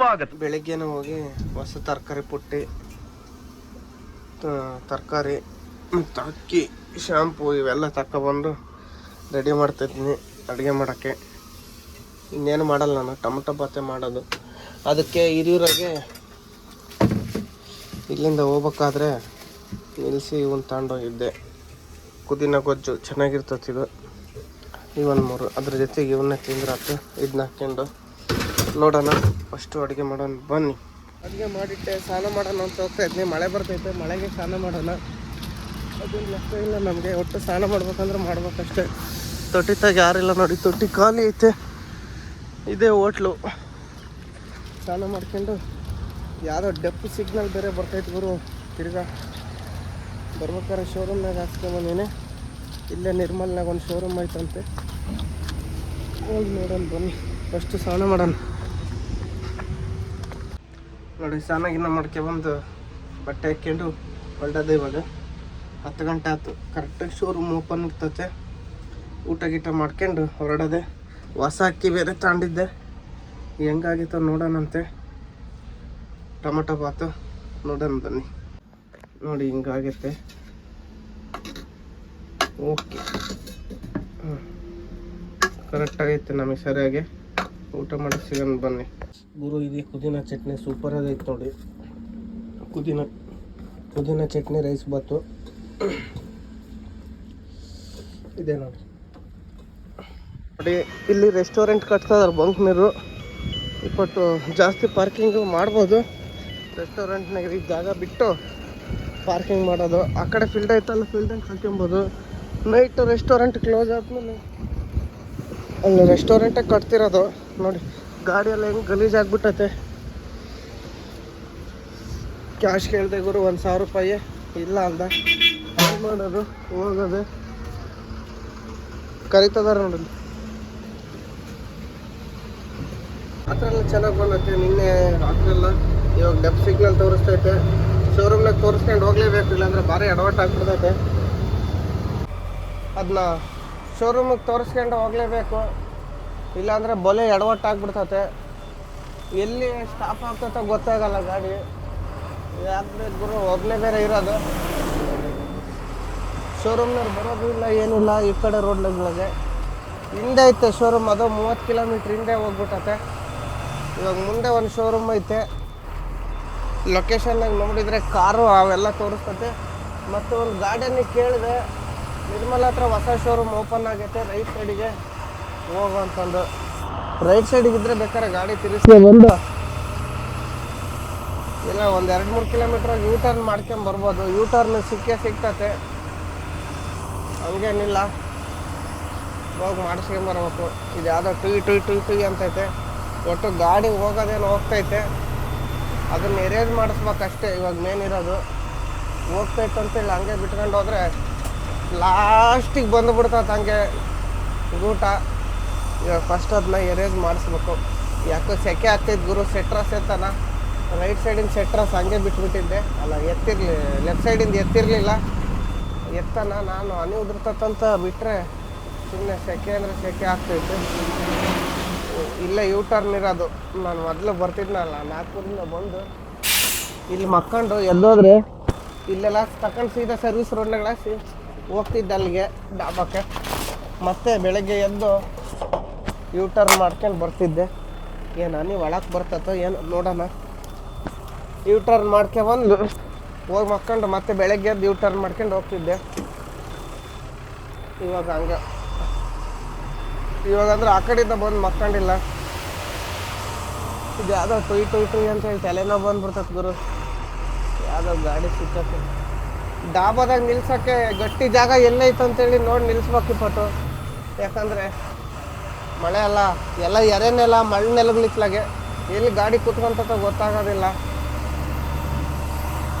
ಸ್ವಾಗತ. ಬೆಳಿಗ್ಗೆನೇ ಹೋಗಿ ಹೊಸ ತರಕಾರಿ ಪುಟ್ಟಿ ತರಕಾರಿ ಮತ್ತು ಅಕ್ಕಿ, ಶಾಂಪು ಇವೆಲ್ಲ ತಗೊಬಂದು ರೆಡಿ ಮಾಡ್ತಿದ್ದೀನಿ ಅಡುಗೆ ಮಾಡೋಕ್ಕೆ. ಇನ್ನೇನು ಮಾಡಲ್ಲ ನಾನು, ಟೊಮೆಟೊ ಬಾತೆ ಮಾಡೋದು. ಅದಕ್ಕೆ ಹಿರಿಯೂರಾಗೆ ಇಲ್ಲಿಂದ ಹೋಗ್ಬೇಕಾದ್ರೆ ನಿಲ್ಲಿಸಿ ಇವನ್ ತಗೊಂಡೋಗಿದ್ದೆ. ಕುದಿನ ಗೊಜ್ಜು ಚೆನ್ನಾಗಿರ್ತೈತೆ ಇದು. ಇವನ್ ಮೂರು. ಅದ್ರ ಜೊತೆಗೆ ಇವನ್ನ ತಿಂದ್ರಾತು, ಇದನ್ನ ಹಾಕ್ಕೊಂಡು ನೋಡೋಣ. ಫಸ್ಟು ಅಡುಗೆ ಮಾಡೋಣ. ಬನ್ನಿ. ಅಡುಗೆ ಮಾಡಿಟ್ಟೆ, ಸ್ನಾನ ಮಾಡೋಣ ಅಂತ ಹೋಗ್ತಾ ಇದ್ದೀನಿ ಮಳೆ ಬರ್ತೈತೆ, ಮಳೆಗೆ ಸ್ನಾನ ಮಾಡೋಣ. ಅದೇನು ಲೆಕ್ಕ ಇಲ್ಲ ನಮಗೆ. ಒಟ್ಟು ಸ್ನಾನ ಮಾಡ್ಬೇಕಂದ್ರೆ ಮಾಡ್ಬೇಕಷ್ಟೇ. ತೊಟ್ಟಿತಾಗ ಯಾರಿಲ್ಲ ನೋಡಿ, ತೊಟ್ಟಿ ಖಾಲಿ ಐತೆ. ಇದೇ ಹೋಟ್ಲು. ಸ್ನಾನ ಮಾಡ್ಕೊಂಡು ಯಾವುದೋ ಡೆಪ್ ಸಿಗ್ನಲ್ ಬೇರೆ ಬರ್ತೈತೆ ಗುರು. ತಿರ್ಗಾ ಬರ್ಬೇಕಾದ್ರೆ ಶೋರೂಮ್ನಾಗ ಹಾಕ್ಸ್ಕೊಂಬಂದೇನೆ ಇಲ್ಲೇ ನಿರ್ಮಲ್ನಾಗ ಒಂದು ಶೋರೂಮ್ ಐತಂತೆ. ಹೋಗಿ ನೋಡೋಣ ಬನ್ನಿ. ಫಸ್ಟು ಸ್ನಾನ ಮಾಡೋಣ. ನೋಡಿ ಸ್ನಾನ ಗಿನ್ನ ಮಾಡ್ಕೊಬಂದು ಬಟ್ಟೆ ಹಾಕ್ಕೊಂಡು ಹೊರಡೋದು ಇವಾಗ. ಹತ್ತು ಗಂಟೆ ಆಯ್ತು. ಕರೆಕ್ಟಾಗಿ ಶೋರೂಮ್ ಓಪನ್ ಇರ್ತೈತೆ. ಊಟ ಗೀಟ ಮಾಡ್ಕೊಂಡು ಹೊರಡೋದೆ. ಹೊಸ ಅಕ್ಕಿ ಬೇರೆ ತಗೊಂಡಿದ್ದೆ. ಹೆಂಗಾಗಿತ್ತು ನೋಡೋಣಂತೆ. ಟೊಮಟೊ ಬಾತು ನೋಡೋಣ ಬನ್ನಿ. ನೋಡಿ, ಹಿಂಗಾಗೈತೆ. ಓಕೆ ಕರೆಕ್ಟಾಗೈತೆ ನಮಗೆ ಸರಿಯಾಗಿ. ಊಟ ಮಾಡಿ ಸಿಗೋಣ ಬನ್ನಿ. ಗುರು, ಇದೆ ಪುದೀನ ಚಟ್ನಿ ಸೂಪರ್ ಆಗೈತೆ ನೋಡಿ. ಪುದೀನ ಪುದೀನ ಚಟ್ನಿ ರೈಸ್ ಬಾತು. ಇದೆ ನೋಡಿ. ನೋಡಿ, ಇಲ್ಲಿ ರೆಸ್ಟೋರೆಂಟ್ ಕಟ್ತಾ ಬಂಕ್ ನೀರು ಇಪ್ಪತ್ತು ಜಾಸ್ತಿ ಪಾರ್ಕಿಂಗು ಮಾಡ್ಬೋದು. ರೆಸ್ಟೋರೆಂಟ್ನಾಗ ಈ ಜಾಗ ಬಿಟ್ಟು ಪಾರ್ಕಿಂಗ್ ಮಾಡೋದು. ಆ ಕಡೆ ಫೀಲ್ಡ್ ಐತಲ್ಲ ಫೀಲ್ಡಂಗೆ ಕಳ್ಕೊಬೋದು ನೈಟ್ ರೆಸ್ಟೋರೆಂಟ್ ಕ್ಲೋಸ್ ಆದ್ಮೇಲೆ ಅಲ್ಲಿ ರೆಸ್ಟೋರೆಂಟೇ ಕಟ್ತಿರೋದು. ನೋಡಿ ಗಾಡಿ ಎಲ್ಲ ಹೆಂಗೆ ಗಲೀಜ್ ಆಗ್ಬಿಟ್ಟತೆ. ಕ್ಯಾಶ್ ಕೇಳಿದೆ ಗುರು, ಒಂದು ಸಾವಿರ ರೂಪಾಯಿ. ಇಲ್ಲ ಅಂದ. ಏನು ಮಾಡೋದು, ಹೋಗೋದು. ಕರಿತದಾರ ನೋಡಿ ಹತ್ರ ಎಲ್ಲ ಚೆನ್ನಾಗಿ ಬಂದೈತೆ ನಿನ್ನೆ ರಾತ್ರಿ ಎಲ್ಲ. ಇವಾಗ ಡೆಪ್ ಸಿಗ್ನಲ್ ತೋರಿಸ್ತೈತೆ. ಶೋರೂಮ್ನಾಗ ತೋರಿಸ್ಕೊಂಡು ಹೋಗ್ಲೇಬೇಕು, ಇಲ್ಲಾಂದ್ರೆ ಭಾರಿ ಅಡವಟ್ ಆಗ್ಬಿಡ್ತೈತೆ. ಅದನ್ನ ಶೋರೂಮಿಗೆ ತೋರಿಸ್ಕೊಂಡು ಹೋಗ್ಲೇಬೇಕು. ಇಲ್ಲಾಂದ್ರೆ ಬೊಲೆ ಎಡವಟ್ಟಾಗ್ಬಿಡ್ತತೆ. ಎಲ್ಲಿ ಸ್ಟಾಪ್ ಆಗ್ತತೆ ಗೊತ್ತಾಗಲ್ಲ ಗಾಡಿ. ಯಾಕೆ ಗುರು, ಹೋಗ್ಲೇ ಬೇರೆ ಇರೋದು. ಶೋರೂಮ್ನವ್ರು ಬರೋದು ಇಲ್ಲ ಏನಿಲ್ಲ ಈ ಕಡೆ ರೋಡ್ಗಳಿಗೆ ಹಿಂದೆ ಐತೆ ಶೋರೂಮ್ ಅದು ಮೂವತ್ತು ಕಿಲೋಮೀಟ್ರ್ ಹಿಂದೆ ಹೋಗ್ಬಿಟ್ಟತೆ. ಇವಾಗ ಮುಂದೆ ಒಂದು ಶೋರೂಮ್ ಐತೆ. ಲೊಕೇಶನ್ನಾಗ ನೋಡಿದರೆ ಕಾರು ಅವೆಲ್ಲ ತೋರಿಸ್ತತೆ. ಮತ್ತು ಒಂದು ಗಾಡಿಯನ್ನು ಕೇಳಿದೆ. ನಿರ್ಮಲ ಹತ್ರ ಹೊಸ ಶೋರೂಮ್ ಓಪನ್ ಆಗೈತೆ ರೈಟ್ ಸೈಡಿಗೆ ಹೋಗು ಅಂತಂದು. ರೈಟ್ ಸೈಡಿಗೆ ಇದ್ರೆ ಬೇಕಾದ್ರೆ ಗಾಡಿ ತಿರುಗಿಸಿ ಬಂದು ಇಲ್ಲ ಒಂದು ಎರಡು ಮೂರು ಕಿಲೋಮೀಟರ್ ಯೂ ಟರ್ನ್ ಮಾಡ್ಕೊಂಡ್ ಬರ್ಬೋದು. ಯೂ ಟರ್ನ್ ಸಿಕ್ಕೇ ಸಿಗ್ತತೆ. ಹಂಗೇನಿಲ್ಲ. ಹೋಗಿ ಮಾಡಿಸ್ಕೊಂಬರ್ಬೇಕು ಇದು ಯಾವುದೋ ಟು ಟು ಟು ಟುಯ್ ಅಂತೈತೆ. ಒಟ್ಟು ಗಾಡಿ ಹೋಗೋದೇನು ಹೋಗ್ತೈತೆ. ಅದನ್ನ ಎರೇಜ್ ಮಾಡಿಸ್ಬೇಕಷ್ಟೇ ಇವಾಗ ಮೇನ್ ಇರೋದು. ಹೋಗ್ತೈತೆ ಇಲ್ಲ ಹಂಗೆ ಬಿಟ್ಕೊಂಡು ಹೋದ್ರೆ ಲಾಸ್ಟಿಗೆ ಬಂದುಬಿಡ್ತೈತೆ ಹಂಗೆ ಊಟ ಇವಾಗ ಫಸ್ಟ್ ಅದನ್ನ ಎರೇಜ್ ಮಾಡಿಸ್ಬೇಕು. ಯಾಕೋ ಸೆಕೆ ಆಗ್ತೈತೆ ಗುರು ಸೆಟ್ರಸ್ ಎತ್ತನ ರೈಟ್ ಸೈಡಿನ ಸೆಟ್ರಸ್ ಹಂಗೆ ಬಿಟ್ಬಿಟ್ಟಿದ್ದೆ. ಅಲ್ಲ, ಎತ್ತಿರಲಿ ಲೆಫ್ಟ್ ಸೈಡಿಂದ ಎತ್ತಿರಲಿಲ್ಲ. ಎತ್ತನ ನಾನು ಹನಿ ಉದುರ್ತಂತ ಬಿಟ್ಟರೆ ಸುಮ್ಮನೆ ಸೆಕೆ ಅಂದರೆ ಸೆಕೆ ಆಗ್ತೈತೆ ಇಲ್ಲೇ ಯೂ ಟರ್ನ್ ಇರೋದು. ನಾನು ಮೊದಲು ಬರ್ತಿದ್ನಲ್ಲ ನಾಗ್ಪುರಿಂದ ಬಂದು ಇಲ್ಲಿ ಮಕ್ಕೊಂಡು ಎಲ್ಲೋದ್ರೆ ಇಲ್ಲೆಲ್ಲ ತಗೊಂಡು ಸೀದಾ ಸರ್ವಿಸ್ ರೋಡ್ನಾಗಳಾಸಿ ಹೋಗ್ತಿದ್ದೆ ಅಲ್ಲಿಗೆ ಡಾಬಾಕ್ಕೆ. ಮತ್ತೆ ಬೆಳಗ್ಗೆ ಎದ್ದು ಯೂ ಟರ್ನ್ ಮಾಡ್ಕೊಂಡು ಬರ್ತಿದ್ದೆ. ಏನು ನೀವು ಒಳಕ್ಕೆ ಬರ್ತತೋ ಏನು, ನೋಡೋಣ. ಯೂ ಟರ್ನ್ ಮಾಡ್ಕೊಬಂದು ಹೋಗಿ ಮಕ್ಕೊಂಡು ಮತ್ತೆ ಬೆಳಗ್ಗೆ ಯೂ ಟರ್ನ್ ಮಾಡ್ಕೊಂಡು ಹೋಗ್ತಿದ್ದೆ. ಇವಾಗ ಹಂಗೆ. ಇವಾಗ ಅಂದ್ರೆ ಆ ಕಡೆಯಿಂದ ಬಂದು ಮಕ್ಕಂಡಿಲ್ಲ. ಇದು ಯಾವುದೋ ಟೊಯ್ ಟೊಯ್ ಟೊಯ್ ಅಂತ ಹೇಳಿ ತಲೆನೋವು ಬಂದ್ಬಿಡ್ತದೆ ಗುರು. ಯಾವುದೋ ಗಾಡಿ ಸಿಕ್ಕತ್ತೆ ಡಾಬಾದಾಗ ನಿಲ್ಸೋಕ್ಕೆ ಗಟ್ಟಿ ಜಾಗ ಎಲ್ಲೈತೆ ಅಂತೇಳಿ ನೋಡಿ ನಿಲ್ಸ್ಬೇಕು ಇಪ್ಪತ್ತು ಯಾಕಂದರೆ ಮಳೆ ಅಲ್ಲ, ಎಲ್ಲ ಎರೆನೆಲ್ಲ ಮಳೆ ನೆಲಗ್ಲಿತ್ಲಾಗೆ ಎಲ್ಲಿ ಗಾಡಿ ಕೂತ್ಕೊಂತ ಗೊತ್ತಾಗೋದಿಲ್ಲ.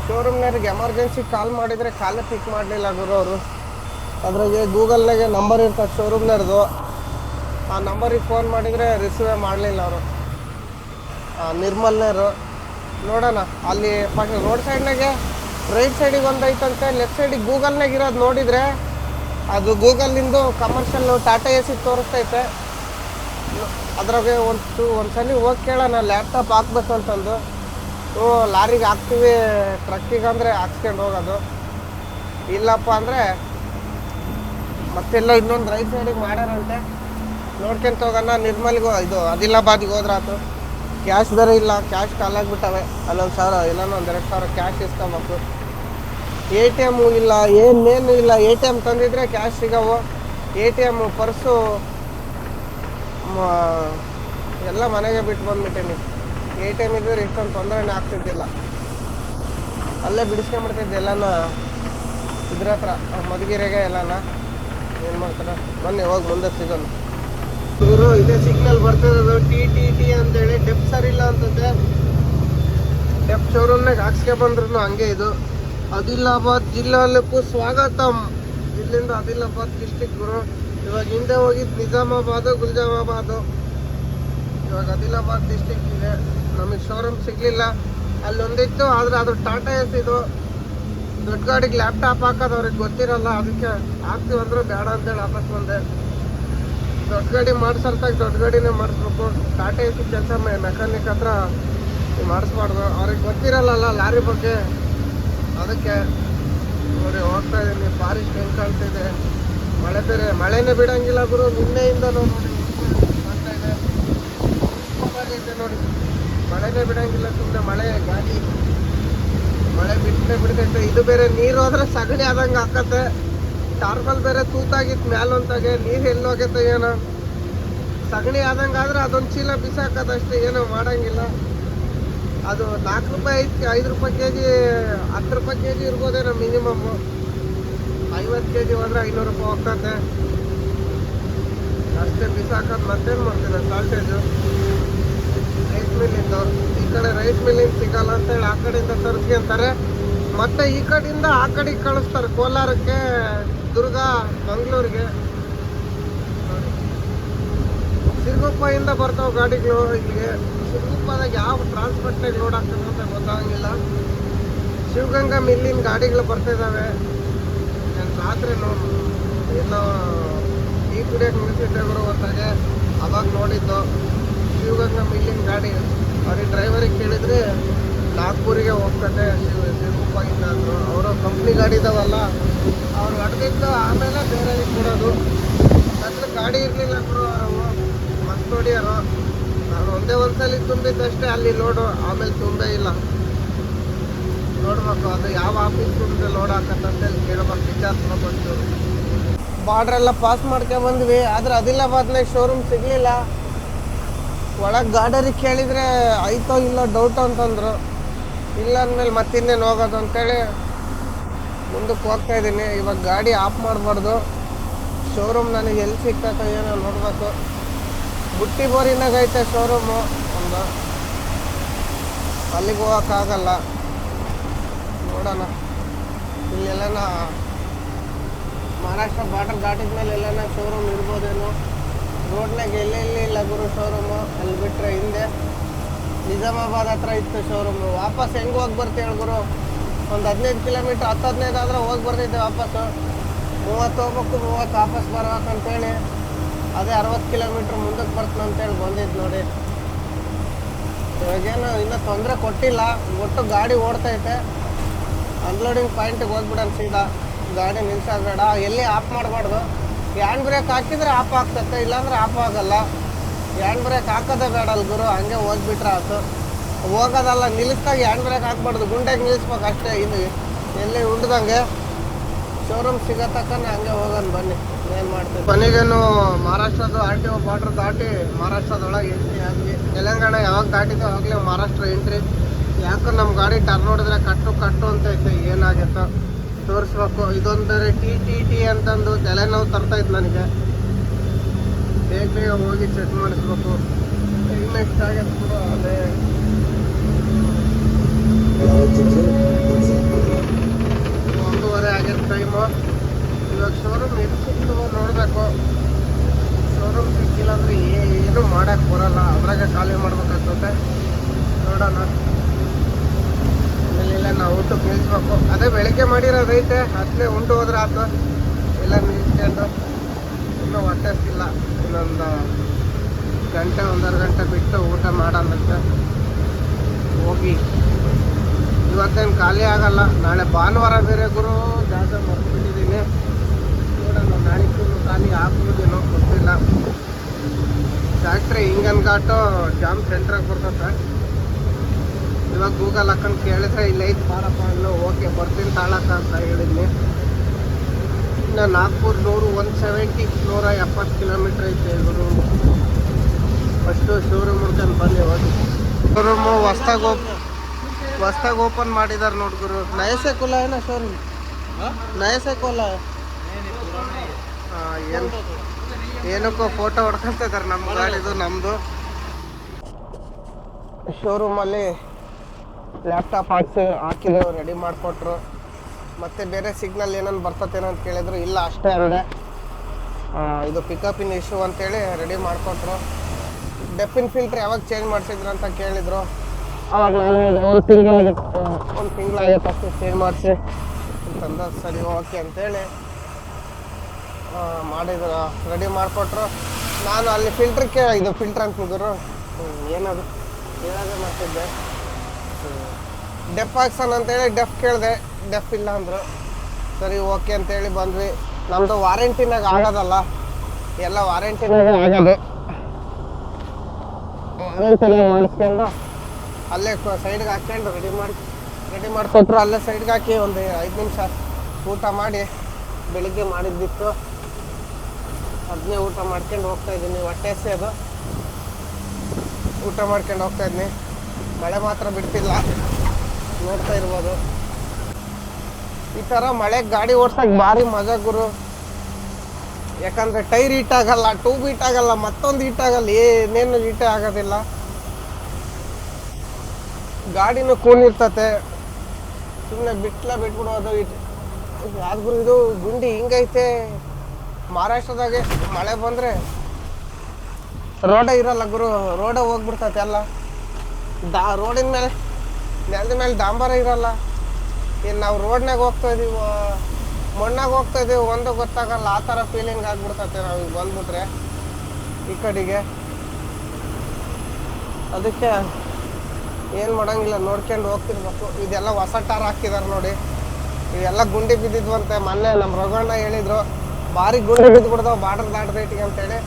ಶೋರೂಮ್ನವ್ರಿಗೆ ಎಮರ್ಜೆನ್ಸಿ ಕಾಲ್ ಮಾಡಿದರೆ ಕಾಲೇ ಪಿಕ್ ಮಾಡಲಿಲ್ಲ ಗುರು ಅವರು. ಅದ್ರಾಗೆ ಗೂಗಲ್ನಾಗೆ ನಂಬರ್ ಇರ್ತದೆ ಶೋರೂಮ್ನವ್ರದ್ದು ಆ ನಂಬರಿಗೆ ಫೋನ್ ಮಾಡಿದರೆ ರಿಸೀವೇ ಮಾಡಲಿಲ್ಲ ಅವರು. ನಿರ್ಮಲ್ನವರು, ನೋಡೋಣ, ಅಲ್ಲಿ ಪಕ್ಕ ರೋಡ್ ಸೈಡ್ನಾಗೆ, ರೈಟ್ ಸೈಡಿಗೆ ಒಂದು ಐತಂತೆ ಲೆಫ್ಟ್ ಸೈಡಿಗೆ ಗೂಗಲ್ನಾಗ ಇರೋದು ನೋಡಿದರೆ, ಅದು ಗೂಗಲ್ನಿಂದು ಕಮರ್ಷಿಯಲ್ ಟಾಟಾ ಎ ಸಿ ತೋರಿಸ್ತೈತೆ. ಅದ್ರಾಗೆ ಒಂದು ಒಂದ್ಸಲ ಹೋಗಿ ಕೇಳೋಣ ಲ್ಯಾಪ್ಟಾಪ್ ಹಾಕ್ಬೇಕು ಅಂತಂದು. ಓ, ಲಾರಿಗೆ ಹಾಕ್ತೀವಿ ಟ್ರಕ್ಕಿಗೆ ಅಂದರೆ ಹಾಕ್ಸ್ಕೊಂಡು ಹೋಗೋದು. ಇಲ್ಲಪ್ಪ ಅಂದರೆ ಮತ್ತೆಲ್ಲ ಇನ್ನೊಂದು ರೈಟ್ ಸೈಡಿಗೆ ಮಾಡ್ಯಾರಂತೆ ನೋಡ್ಕೊಂತ ಹೋಗೋಣ, ನಿರ್ಮಲ್ಗೂ ಇದು ಆದಿಲಾಬಾದಿಗೆ ಹೋದ್ರಾತು. ಕ್ಯಾಶ್ ಬೇರೆ ಇಲ್ಲ ಕ್ಯಾಶ್ ಕಾಲಾಗ್ಬಿಟ್ಟವೆ ಅಲ್ಲೊಂದು ಸಾವಿರ ಇಲ್ಲಾನು ಒಂದು ಎರಡು ಸಾವಿರ ಕ್ಯಾಶ್ ಇಸ್ಕೊಬೇಕು. ಎ ಟಿ ಎಮ್ಮು ಇಲ್ಲ, ಏನೇನು ಇಲ್ಲ ಎ ಟಿ ಎಂ ತಂದಿದ್ರೆ ಕ್ಯಾಶ್ ಸಿಗವು. ಎ ಟಿ ಎಮ್ಮು ಪರ್ಸು ಎಲ್ಲ ಮನೆಗೆ ಬಿಟ್ಟು ಬಂದ್ಬಿಟ್ಟೇನಿ. ಎ ಟಿ ಎಂ ಇದ್ರೆ ಇಷ್ಟೊಂದು ತೊಂದರೆನೇ ಆಗ್ತಿದ್ದಿಲ್ಲ. ಅಲ್ಲೇ ಬಿಡಿಸ್ಕೊಂಬಿಡ್ತಿದ್ದೆ ಎಲ್ಲನ. ಇದ್ರ ಹತ್ರ, ಮಧುಗಿರೆಗೆ ಎಲ್ಲನ. ಏನು ಮಾಡ್ತಾರೆ? ಬನ್ನಿ, ಹೋಗಿ ಮುಂದೆ ಸಿಗೋಣ. ಇವರು ಇದೇ ಸಿಗ್ನಲ್ ಬರ್ತಿರೋದು ಟಿ ಟಿ ಟಿ ಅಂತೇಳಿ ಡೆಪ್ ಸರಿ ಇಲ್ಲ ಅಂತಂದೆ ಡೆಪ್ ಶೋರೂಮ್ನಾಗ ಬಂದ್ರು ಹಂಗೆ ಇದು. ಆದಿಲಾಬಾದ್ ಜಿಲ್ಲಾಲಕ್ಕೂ ಸ್ವಾಗತಂ. ಇಲ್ಲಿಂದ ಆದಿಲ್ಲಾಬಾದ್ ಡಿಸ್ಟಿಕ್ ಗುರು. ಇವಾಗ ಹಿಂದೆ ಹೋಗಿದ್ದು ನಿಜಾಮಾಬಾದು, ಗುಲ್ಜಾಮಾಬಾದು. ಇವಾಗ ಆದಿಲಾಬಾದ್ ಡಿಸ್ಟಿಕ್ ಇದೆ. ನಮಗೆ ಶೋರೂಮ್ ಸಿಗ್ಲಿಲ್ಲ. ಅಲ್ಲೊಂದಿತ್ತು, ಆದ್ರೆ ಅದು ಟಾಟಾ ಎಸ್ ಇದು. ದೊಡ್ಡ ಗಾಡಿಗೆ ಲ್ಯಾಪ್ಟಾಪ್ ಹಾಕೋದು ಅವ್ರಿಗೆ ಗೊತ್ತಿರಲ್ಲ, ಅದಕ್ಕೆ ಹಾಕ್ತೀವಂದ್ರೆ ಬೇಡ ಅಂತೇಳಿ ವಾಪಸ್ ಬಂದೆ. ದೊಡ್ಡ ಗಾಡಿ ಮಾಡಿಸಲ್ತಾಗ ದೊಡ್ಡ ಗಾಡಿನೇ ಮಾಡಿಸ್ಬೇಕು. ಟಾಟಾ ಎಸಿ ಕೆಲಸ ಮೆಕ್ಯಾನಿಕ್ ಹತ್ರ ಮಾಡಿಸ್ಬಾರ್ದು. ಅವ್ರಿಗೆ ಗೊತ್ತಿರಲ್ಲ ಲಾರಿ ಬಗ್ಗೆ. ಅದಕ್ಕೆ, ನೋಡಿ ಹೋಗ್ತಾ ಇದ್ದೀನಿ ಫಾರೆಸ್ಟ್ ಹೆಂಗೆ ಕಾಣ್ತಿದೆ. ಮಳೆ ಬೇರೆ, ಮಳೆನೇ ಬಿಡಂಗಿಲ್ಲ ಗುರು. ನಿನ್ನೆಯಿಂದ ನೋಡಿ. ನೋಡಿ. ಮಳೆನೇ ಬಿಡಂಗಿಲ್ಲ ಸುಮ್ಮನೆ ಮಳೆ, ಗಾಳಿ. ಮಳೆ ಬಿಟ್ಟೆ ಬಿಡ್ತೈತೆ. ಇದು ಬೇರೆ ನೀರು ಹೋದ್ರೆ ಸಗಣಿ ಆದಂಗೆ ಹಾಕತ್ತೆ ಟಾರ್ಬಲ್ ಬೇರೆ ತೂತಾಗಿತ್ತು, ಮ್ಯಾಲೊಂತಾಗೆ. ನೀರು ಎಲ್ಲಿ ಹೋಗೈತೆ ಏನೋ. ಸಗಣಿ ಆದಂಗೆ ಆದ್ರೆ ಅದೊಂದು ಚೀಲ ಬಿಸಾಕದಷ್ಟೇ ಏನೋ ಮಾಡಂಗಿಲ್ಲ. ಅದು ನಾಲ್ಕು ರೂಪಾಯಿ ಐದು ರೂಪಾಯಿ ಕೆ ಜಿ ಹತ್ತು ರೂಪಾಯಿ ಕೆ ಜಿ ಇರ್ಬೋದೇನೋ ಮಿನಿಮಮ್ ಐವತ್ತು ಕೆ ಜಿ ಹೋದ್ರೆ ಐನೂರು ರೂಪಾಯಿ ಹೋಗ್ತದೆ ಅಷ್ಟೇ ಬಿಸಾಕೋದು ಮತ್ತೇನು ಮಾಡ್ತಿದೆ ಸಾಲ್ಟೇಜು ರೈಸ್ ಮಿಲ್ಲಿಂದು ಈ ಕಡೆ ರೈಸ್ ಮಿಲ್ಲಿಂದ ಸಿಗಲ್ಲ ಅಂತೇಳಿ ಆ ಕಡೆಯಿಂದ ತರಿಸ್ಕೊಂತಾರೆ ಮತ್ತೆ ಈ ಕಡೆಯಿಂದ ಆ ಕಡೆಗೆ ಕಳಿಸ್ತಾರೆ ಕೋಲಾರಕ್ಕೆ, ದುರ್ಗ, ಮಂಗಳೂರಿಗೆ. ಸಿರುಗುಪ್ಪದಿಂದ ಬರ್ತಾವೆ ಗಾಡಿಗಳು ಇಲ್ಲಿಗೆ. ಸಿರುಗುಪ್ಪದಾಗ ಯಾವ ಟ್ರಾನ್ಸ್ಪೋರ್ಟ್ನಾಗ ಲೋಡ್ ಆಗ್ತದೆ ಅಂತ ಗೊತ್ತಾಗಂಗಿಲ್ಲ. ಶಿವಗಂಗಾ ಮಿಲ್ಲಿನ ಗಾಡಿಗಳು ಬರ್ತಿದ್ದಾವೆ ನಾನು ರಾತ್ರಿ ನೋಡಿ. ಇನ್ನು ಈ ಕುಡಿಯೋಕೆ ಮುಗಿಸಿಟ್ಟೆ ಬರುವಂತಾಗೆ ಅವಾಗ ನೋಡಿದ್ದು ಶಿವಗಂಗ ಮಿಲ್ಲಿನ ಗಾಡಿ. ಅವ್ರಿಗೆ ಡ್ರೈವರಿಗೆ ಕೇಳಿದ್ರೆ ನಾಗ್ಪುರಿಗೆ ಹೋಗ್ತದೆ ಶಿವ ಶಿವಗುಪ್ಪದಿಂದ ಅಂದರು. ಅವರು ಕಂಪ್ನಿ ಗಾಡಿ ಇದಾವಲ್ಲ, ಅವ್ರು ಹೊಡೆದಿದ್ದು ಆಮೇಲೆ ಬೇರೆ ಕೊಡೋದು ನನ್ನ ಗಾಡಿ ಇರಲಿಲ್ಲ ಗುರು ಮಸ್ತ್ ಹೊಡಿಯೋರು ನಾನು ಒಂದೇ ಒಂದ್ಸಲಿ ತುಂಬಿದ್ದಷ್ಟೇ ಅಲ್ಲಿ ನೋಡು. ಆಮೇಲೆ ತುಂಬೇ ಇಲ್ಲ. ನೋಡ್ಬೇಕು, ಅದು ಯಾವ ಆಫೀಸ್ ಹುಡುಗ ಲೋಡ್ ಹಾಕತ್ತಂತೇಳಿ ಕೇಳ್ಬೇಕು, ವಿಚಾರಿಸ್ಬೇಕು ಬಾರ್ಡ್ರ್ ಎಲ್ಲ ಪಾಸ್ ಮಾಡ್ಕೊಂಡು ಬಂದ್ವಿ, ಆದ್ರೆ ಅದಿಲ್ಲ ಆದಿಲಾಬಾದ್ನಾಗ ಶೋರೂಮ್ ಸಿಗ್ಲಿಲ್ಲ. ಒಳಗೆ ಗಾಡರಿಗೆ ಕೇಳಿದ್ರೆ, ಆಯ್ತೋ ಇಲ್ಲೋ ಡೌಟ್ ಅಂತಂದ್ರು. ಇಲ್ಲ ಅಂದಮೇಲೆ ಮತ್ತಿನ್ನೇನು ಹೋಗೋದು ಅಂತೇಳಿ ಮುಂದಕ್ಕೆ ಹೋಗ್ತಾ ಇದ್ದೀನಿ. ಇವಾಗ ಗಾಡಿ ಆಫ್ ಮಾಡಬಾರ್ದು. ಶೋರೂಮ್ ನನಗೆ ಎಲ್ಲಿ ಸಿಗ್ತೈತೋ ಏನೋ ನೋಡಬೇಕು. ಬುಟ್ಟಿ ಬೋರಿನಾಗೈತೆ ಶೋರೂಮು ಒಂದು. ಅಲ್ಲಿಗೆ ಹೋಗೋಕ್ಕಾಗಲ್ಲ. ನೋಡೋಣ. ಇಲ್ಲೆಲ್ಲನ ಮಹಾರಾಷ್ಟ್ರ ಬಾರ್ಡರ್ ದಾಟಿದ ಮೇಲೆ ಎಲ್ಲನ ಶೋರೂಮ್ ಇರ್ಬೋದೇನೋ. ರೋಡ್ನಾಗ ಎಲ್ಲೆಲ್ಲಿ ಇಲ್ಲ ಗುರು ಶೋರೂಮು ಅಲ್ಲಿ ಬಿಟ್ಟರೆ ಹಿಂದೆ ನಿಜಾಮಾಬಾದ್ ಹತ್ರ ಇತ್ತು ಶೋರೂಮು ವಾಪಸ್ ಹೆಂಗೆ ಹೋಗಿ ಬರ್ತೀವಿ ಗುರು? ಒಂದು ಹದಿನೈದು ಕಿಲೋಮೀಟ್ರ್ ಹತ್ತು ಹದಿನೈದು ಆದ್ರೆ ಹೋಗಿ ಬರ್ತಿದ್ದೆ ವಾಪಸ್ಸು ಮೂವತ್ತು ಹೋಗ್ಬೇಕು, ಮೂವತ್ತು ವಾಪಸ್ ಬರ್ಬೇಕಂತೇಳಿ. ಅದೇ ಅರವತ್ತು ಕಿಲೋಮೀಟ್ರ್ ಮುಂದಕ್ಕೆ ಬರ್ತೀನಿ ಅಂತೇಳಿ ಬಂದಿದ್ದು ನೋಡಿ. ಇವಾಗೇನು ಇನ್ನೂ ತೊಂದರೆ ಕೊಟ್ಟಿಲ್ಲ, ಒಟ್ಟು ಗಾಡಿ ಓಡ್ತೈತೆ. ಅನ್ಲೋಡಿಂಗ್ ಪಾಯಿಂಟಿಗೆ ಹೋಗ್ಬಿಡೋಣ ಸೀದಾ. ಗಾಡಿ ನಿಲ್ಸೋಬೇಡ. ಎಲ್ಲಿ ಆಫ್ ಮಾಡಬಾರ್ದು? ಹ್ಯಾಂಡ್ ಬ್ರೇಕ್ ಹಾಕಿದ್ರೆ ಆಫ್ ಆಗ್ತೈತೆ, ಇಲ್ಲಾಂದ್ರೆ ಆಫ್ ಆಗಲ್ಲ. ಹ್ಯಾಂಡ್ ಬ್ರೇಕ್ ಹಾಕೋದೇ ಬೇಡ ಗುರು, ಹಂಗೆ ಹೋಗ್ಬಿಟ್ರೆ ಆಯ್ತು ಹೋಗೋದಲ್ಲ ನಿಲ್ಲಿಸ್ದಾಗ ಹ್ಯಾಂಡ್ ಬ್ರೇಕ್ ಹಾಕ್ಬಾರ್ದು. ಗುಂಡೆಗೆ ನಿಲ್ಲಿಸ್ಬೇಕು ಅಷ್ಟೇ ಇದು ಎಲ್ಲಿ ಉಂಡ್ದಂಗೆ ಶೋರೂಮ್ ಸಿಗೋ ತಕ್ಕನೆ ಹಂಗೆ ಹೋಗೋಣ ಬನ್ನಿ. ಏನು ಮಾಡ್ತೀವಿ? ಕೊನೆಗೇನು ಮಹಾರಾಷ್ಟ್ರದ ಆರ್ ಟಿ ಒ ಬಾರ್ಡ್ರ್ ದಾಟಿ ಮಹಾರಾಷ್ಟ್ರದೊಳಗೆ ಎಂಟ್ರಿ ಆಗಲಿ ತೆಲಂಗಾಣ ಯಾವಾಗ ದಾಟಿದ್ವಿ ಆಗಲಿ ಮಹಾರಾಷ್ಟ್ರ ಎಂಟ್ರಿ ಯಾಕೋ ನಮ್ಮ ಗಾಡಿ ಟರ್ನ್ ನೋಡಿದ್ರೆ ಕಟ್ಟು ಕಟ್ಟು ಅಂತ ಐತೆ ಏನಾಗುತ್ತೋ ತೋರಿಸ್ಬೇಕು. ಇದೊಂದರೆ ಟಿ ಟಿ ಟಿ ಅಂತಂದು ತಲೆನೋವು ತರ್ತಾ ಇತ್ತು ನನಗೆ. ಬೇಗ ಬೇಗ ಹೋಗಿ ಚೆಕ್ ಮಾಡಿಸ್ಬೇಕು. ಹೆಲ್ಮೆಟ್ ಕೂಡ ಅದೇ ಒಂದೂವರೆ ಆಗಿತ್ತು ಟೈಮು ಇವಾಗ ಶೋರೂಮ್ ಎಲ್ಲಿ ಸಿಗ್ತವೋ ನೋಡಬೇಕು ಶೋರೂಮ್ ಸಿಕ್ಕಿಲ್ಲ ಅಂದರೆ ಏನು ಮಾಡೋಕ್ಕೆ ಬರಲ್ಲ ಅದ್ರಾಗೆ ಖಾಲಿ ಮಾಡ್ಬೇಕಾಗ್ತದೆ ನೋಡೋಣ ಇಲ್ಲ ನಾವು ಊಟಕ್ಕೆ ನಿಲ್ಲಿಸ್ಬೇಕು ಅದೇ ಬೆಳಿಗ್ಗೆ ಮಾಡಿರೋದೈತೆ ಅದನ್ನೇ ಉಂಡು ಹೋದ್ರೆ ಆತು. ಎಲ್ಲ ನಿಲ್ಸ್ಕೊಂಡು ಇನ್ನೂ ಹೊಟ್ಟೆ ಇಲ್ಲ ಇನ್ನೊಂದು ಗಂಟೆ ಒಂದರ ಗಂಟೆ ಬಿಟ್ಟು ಊಟ ಮಾಡೋಣಂತೆ ಹೋಗಿ. ಇವತ್ತೇನು ಖಾಲಿ ಆಗಲ್ಲ. ನಾಳೆ ಭಾನುವಾರ ಬೇರೆ ಗುರು ಜಾಗ ಮರ್ತುಬಿಟ್ಟಿದ್ದೀನಿ. ನೋಡೋಣ ನಾಳಿದ್ದು ಖಾಲಿ ಆಗ್ಬೋದೇನೋ ಗೊತ್ತಿಲ್ಲ. ಫ್ಯಾಕ್ಟ್ರಿ ಹಿಂಗನ್ ಘಾಟು ಜಾಮ್ ಸೆಂಟ್ರಾಗಿ ಬರ್ತದೆ ಇವಾಗ ಗೂಗಲ್ ಹಾಕೊಂಡು ಕೇಳಿದ್ರೆ ಇಲ್ಲ ಐತೆ ಬಾರಪ್ಪ ಅಲ್ಲೋ ಓಕೆ ಬರ್ತೀನಿ ತಾಳಕ್ಕ ಅಂತ ಹೇಳಿದ್ನಿ. ಇನ್ನು ನಾಗ್ಪುರ್ ನೂರು ಒನ್ ಸೆವೆಂಟಿ ನೂರ ಎಪ್ಪತ್ತು ಕಿಲೋಮೀಟ್ರ್ ಐತೆ ಇವರು ಫಸ್ಟು ಶೋರೂಮ್ ಹುಡ್ಕೊಂಡು ಬನ್ನಿ ಹೋಗಿ. ಶೋರೂಮು ಹೊಸ್ದಾಗಿ ಓಪ್ ಹೊಸ್ದಾಗಿ ಓಪನ್ ಮಾಡಿದ್ದಾರೆ ನೋಡ್ಗುರು ನಯಸೆ ಕುಲ ಏನ ಶೋರೂಮ್? ನಯಸೆ ಕುಲ ಏನು ಏನಕ್ಕೋ ಫೋಟೋ ಹೊಡ್ಕೊಂತಿದ್ದಾರೆ ನಮ್ಮ ಗಾಡಿದು ನಮ್ಮದು ಶೋರೂಮಲ್ಲಿ ಲ್ಯಾಪ್ಟಾಪ್ ಹಾಕ್ಸಿ ಹಾಕಿದ್ರು ರೆಡಿ ಮಾಡಿಕೊಟ್ರು. ಮತ್ತೆ ಬೇರೆ ಸಿಗ್ನಲ್ ಏನೇನು ಬರ್ತತೇನೋ ಅಂತ ಕೇಳಿದ್ರು ಇಲ್ಲ ಅಷ್ಟೇ ಆ, ಇದು ಪಿಕಪ್ ಇನ್ ಇಶ್ಯೂ ಅಂತೇಳಿ ರೆಡಿ ಮಾಡಿಕೊಟ್ರು. ಡೆಫಿನ್ ಫಿಲ್ಟರ್ ಯಾವಾಗ ಚೇಂಜ್ ಮಾಡಿಸಿದ್ರು ಅಂತ ಕೇಳಿದ್ರು. ಅವಾಗ ಒಂದು ತಿಂಗಳಾಗಿ ಒಂದು ತಿಂಗಳಾಗಿ ಅಷ್ಟೇ ಚೇಂಜ್ ಮಾಡಿಸಿ. ಅಂತಂದ ಸರಿ ಓಕೆ ಅಂತೇಳಿ ಮಾಡಿದ್ರು. ರೆಡಿ ಮಾಡಿಕೊಟ್ರು. ನಾನು ಅಲ್ಲಿ ಫಿಲ್ಟ್ರಕ್ಕೆ ಇದು ಫಿಲ್ಟ್ರ್ ಅಂತ ಗುರು ಹ್ಮ್, ಏನದು? ಹೇಳೋದೇ ಮಾಡ್ತಿದ್ದೆ ಡೆಫ್ ಹಾಕ್ಸೋಣ ಅಂತೇಳಿ ಡೆಫ್ ಕೇಳಿದೆ. ಡೆಫ್ ಇಲ್ಲ ಅಂದರು. ಸರಿ ಓಕೆ ಅಂತೇಳಿ ಬಂದ್ವಿ. ನಮ್ದು ವಾರಂಟಿನಾಗ ಆಗೋದಲ್ಲ. ಎಲ್ಲ ವಾರಂಟಿನಾಗ ಆಗೋದು. ವಾರಂಟಿನಾಗ ಮಾಡಿಸ್ಕೊಂಡು. ಅಲ್ಲೇ ಸೈಡ್ಗೆ ಹಾಕ್ಕೊಂಡು ರೆಡಿ ಮಾಡಿ ರೆಡಿ ಮಾಡಿಕೊಟ್ರು. ಅಲ್ಲೇ ಸೈಡ್ಗೆ ಹಾಕಿ ಒಂದು ಐದು ನಿಮಿಷ ಊಟ ಮಾಡಿ ಬೆಳಿಗ್ಗೆ ಮಾಡಿದ್ದಿತ್ತು. ಅದನ್ನೇ ಊಟ ಮಾಡ್ಕೊಂಡು ಹೋಗ್ತಾ ಇದ್ದೀನಿ. ಹೊಟ್ಟೆ ಅದು. ಊಟ ಮಾಡ್ಕೊಂಡು ಹೋಗ್ತಾ ಇದ್ದೀನಿ. ಮಳೆ ಮಾತ್ರ ಬಿಡ್ತಿಲ್ಲ. ನೋಡ್ತಾ ಇರ್ಬೋದು. ಈ ಥರ ಮಳೆ ಗಾಡಿ ಓಡ್ಸಕ್ಕೆ ಭಾರಿ ಮಜಾ ಗುರು. ಯಾಕಂದ್ರೆ ಟೈರ್ ಹೀಟ್ ಆಗಲ್ಲ, ಟ್ಯೂಬ್ ಹೀಟ್ ಆಗಲ್ಲ, ಮತ್ತೊಂದು ಹೀಟ್ ಆಗಲ್ಲ, ಏನೇನು ಹೀಟೇ ಆಗೋದಿಲ್ಲ. ಗಾಡಿನೂ ಕೂನಿರ್ತತೆ ಸುಮ್ಮನೆ ಬಿಟ್ಲ ಬಿಟ್ಬಿಡೋದು ಗುರು ಇದು? ಗುಂಡಿ ಹಿಂಗೈತೆ. ಮಹಾರಾಷ್ಟ್ರದಾಗೆ ಮಳೆ ಬಂದರೆ ರೋಡೇ ಇರಲ್ಲ ಗುರು. ರೋಡೇ ಹೋಗ್ಬಿಡ್ತತೆ ಎಲ್ಲ. ದಾ ರೋಡಿನ ಮೇಲೆ ನೆಲದ ಮೇಲೆ ಡಾಂಬರ ಇರಲ್ಲ. ಏನು ನಾವು ರೋಡ್ನಾಗ ಹೋಗ್ತಾ ಇದೀವಿ, ಮಣ್ಣಾಗ ಹೋಗ್ತಾ ಇದೀವಿ, ಒಂದು ಗೊತ್ತಾಗಲ್ಲ. ಆ ಥರ ಫೀಲಿಂಗ್ ಆಗ್ಬಿಡ್ತೈತೆ ನಾವು ಈಗ ಬಂದ್ಬಿಟ್ರೆ ಈ ಕಡೆಗೆ. ಅದಕ್ಕೆ ಏನು ಮಾಡಂಗಿಲ್ಲ, ನೋಡ್ಕೊಂಡು ಹೋಗ್ತಿರ್ಬೇಕು. ಇದೆಲ್ಲ ಹೊಸ ಟಾರ್ ಹಾಕಿದಾರೆ ನೋಡಿ. ಇವೆಲ್ಲ ಗುಂಡಿ ಬಿದ್ದಿದ್ವಂತೆ. ಮೊನ್ನೆ ನಮ್ಮ ರಘುವಣ್ಣ ಹೇಳಿದ್ರು, ಭಾರಿ ಗುಂಡಿ ಬಿದ್ದುಬಿಡ್ತಾವ ಬಾರ್ಡರ್ ದಾಟ್ ರೇಟಿಗೆ ಅಂತೇಳಿ.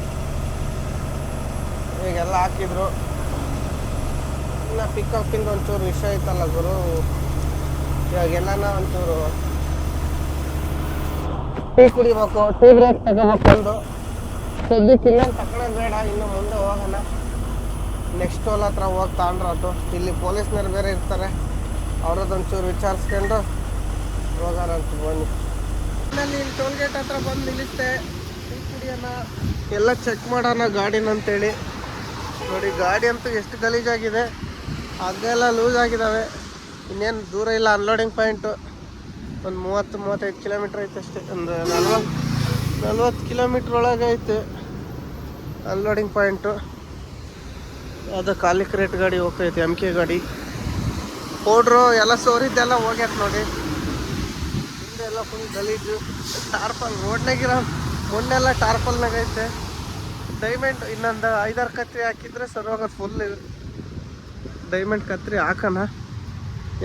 ಈಗೆಲ್ಲ ಹಾಕಿದ್ರು. ಇನ್ನು ಪಿಕಪ್ಪಿಂದ ಒಂಚೂರು ವಿಷಯ ಐತಲ್ಲ ಗುರು? ಇವಾಗ ಎಲ್ಲನ ಒಂಚೂರು ಟೀ ಕುಡಿಬೇಕು, ಟೀ ಬ್ರೇಕ್ ತಗೋಬೇಕು ಒಂದು ಸದ್ಯಕ್ಕೆ ಇಲ್ಲೇನು ತಗೊಳ್ಳೋದು ಬೇಡ, ಇನ್ನು ಮುಂದೆ ಹೋಗೋಣ. ನೆಕ್ಸ್ಟ್ ಟೋಲ್ ಹತ್ರ ಹೋಗಿ ತಗೊಂಡ್ರಾತು ಇಲ್ಲಿ ಪೊಲೀಸ್ನವ್ರು ಬೇರೆ ಇರ್ತಾರೆ. ಅವ್ರದ್ದೊಂಚೂರು ವಿಚಾರಿಸ್ಕೊಂಡು ಹೋಗಾರ ಅಂತ ಬನ್ನಿ. ಇಲ್ಲಿ ಟೋಲ್ ಗೇಟ್ ಹತ್ರ ಬಂದು ನಿಲ್ಲಿಸ್ತೆ ಟೀ ಕುಡಿಯೋಣ. ಎಲ್ಲ ಚೆಕ್ ಮಾಡೋಣ ಗಾಡಿನ ಅಂತೇಳಿ ನೋಡಿ, ಗಾಡಿ ಅಂತೂ ಎಷ್ಟು ಗಲೀಜಾಗಿದೆ. ಅದೆಲ್ಲ ಲೂಸ್ ಆಗಿದ್ದಾವೆ ಇನ್ನೇನು ದೂರ ಇಲ್ಲ ಅನ್ಲೋಡಿಂಗ್ ಪಾಯಿಂಟು ಒಂದು ಮೂವತ್ತು, ಮೂವತ್ತೈದು ಕಿಲೋಮೀಟ್ರ್ ಐತೆ ಅಷ್ಟೇ. ಒಂದು ನಲ್ವತ್ತು ನಲ್ವತ್ತು ಕಿಲೋಮೀಟ್ರ್ ಒಳಗೆ ಐತೆ ಅನ್ಲೋಡಿಂಗ್ ಪಾಯಿಂಟು ಅದು ಖಾಲಿ ಕ್ರೇಟ್ ಗಾಡಿ ಹೋಗ್ತೈತೆ ಎಂ ಕೆ ಗಾಡಿ. ಪೌಡ್ರು ಎಲ್ಲ ಸೋರಿದ್ದೆಲ್ಲ ಹೋಗ್ಯತ್ ನೋಡಿ. ಹಿಂದೆ ಎಲ್ಲ ಫುಲ್ ಗಲೀಜು ಟಾರ್ಪಲ್ ರೋಡ್ನಾಗಿರೋ ಮೊನ್ನೆಲ್ಲ ಟಾರ್ಪಲ್ನಾಗೈತೆ ಡೈಮಂಡ್ ಇನ್ನೊಂದು ಐದಾರು ಕತ್ತಿ ಹಾಕಿದ್ರೆ ಸರ್ ಹೋಗೋದು ಫುಲ್ ಡೈಮಂಡ್ ಕತ್ರಿ ಹಾಕೋಣ.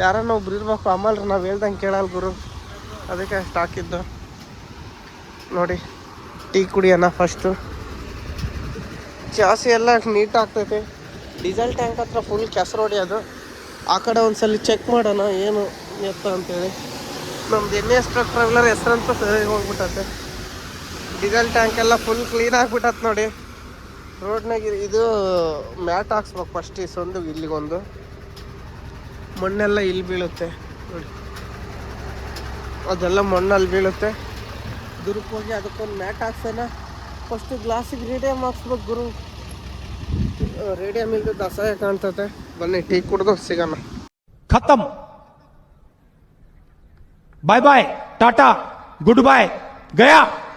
ಯಾರನ್ನ ಒಬ್ರು ಇರ್ಬೇಕು, ಅಮಲ್ರಿ, ನಾವು ಹೇಳ್ದಂಗೆ ಕೇಳಲ್ಲ ಗುರು. ಅದಕ್ಕೆ ಅಷ್ಟು ಹಾಕಿದ್ದು. ನೋಡಿ, ಟೀ ಕುಡಿಯೋಣ ಫಸ್ಟು ಜಾಸ್ತಿ ಎಲ್ಲ ನೀಟ್ ಆಗ್ತೈತೆ. ಡೀಸೆಲ್ ಟ್ಯಾಂಕ್ ಹತ್ರ ಫುಲ್ ಕೆಸರು ಹೊಡಿಯೋದು ಆ ಕಡೆ ಒಂದ್ಸಲ ಚೆಕ್ ಮಾಡೋಣ, ಏನು ಎತ್ತ ಅಂತೇಳಿ. ನಮ್ದು ಎನ್ ಎಸ್ ಟ್ರಕ್ ಹೆಸರಂತೂ ಸರಿ ಹೋಗ್ಬಿಟ್ಟತೆ. ಡೀಸೆಲ್ ಟ್ಯಾಂಕ್ ಎಲ್ಲ ಫುಲ್ ಕ್ಲೀನ್ ಆಗ್ಬಿಟ್ಟತ್ ನೋಡಿ. ರೋಡ್ನಾಗ ಇದು ಮ್ಯಾಟ್ ಹಾಕ್ಸ್ಬೇಕು ಫಸ್ಟ್ ಇಸೊಂದು ಇಲ್ಲಿಗೊಂದು. ಮಣ್ಣೆಲ್ಲ ಇಲ್ಲಿ ಬೀಳುತ್ತೆ. ನೋಡಿ. ಅದೆಲ್ಲ ಮಣ್ಣಲ್ಲಿ ಬೀಳುತ್ತೆ. ದುರ್ಗ್ ಹೋಗಿ ಅದಕ್ಕೊಂದು ಮ್ಯಾಟ್ ಹಾಕ್ಸೋಣ. ಫಸ್ಟು ಗ್ಲಾಸಿಗೆ ರೇಡಿಯಮ್ ಹಾಕ್ಸ್ಬೇಕು ಗುರು. ರೇಡಿಯಮ್ ಇಲ್ದ ಅಸಹ್ಯ ಕಾಣ್ತತೆ. ಬನ್ನಿ, ಟೀ ಕುಡ್ದು ಸಿಗೋಣ. ಖತಮ್. Bye bye tata good bye Gaya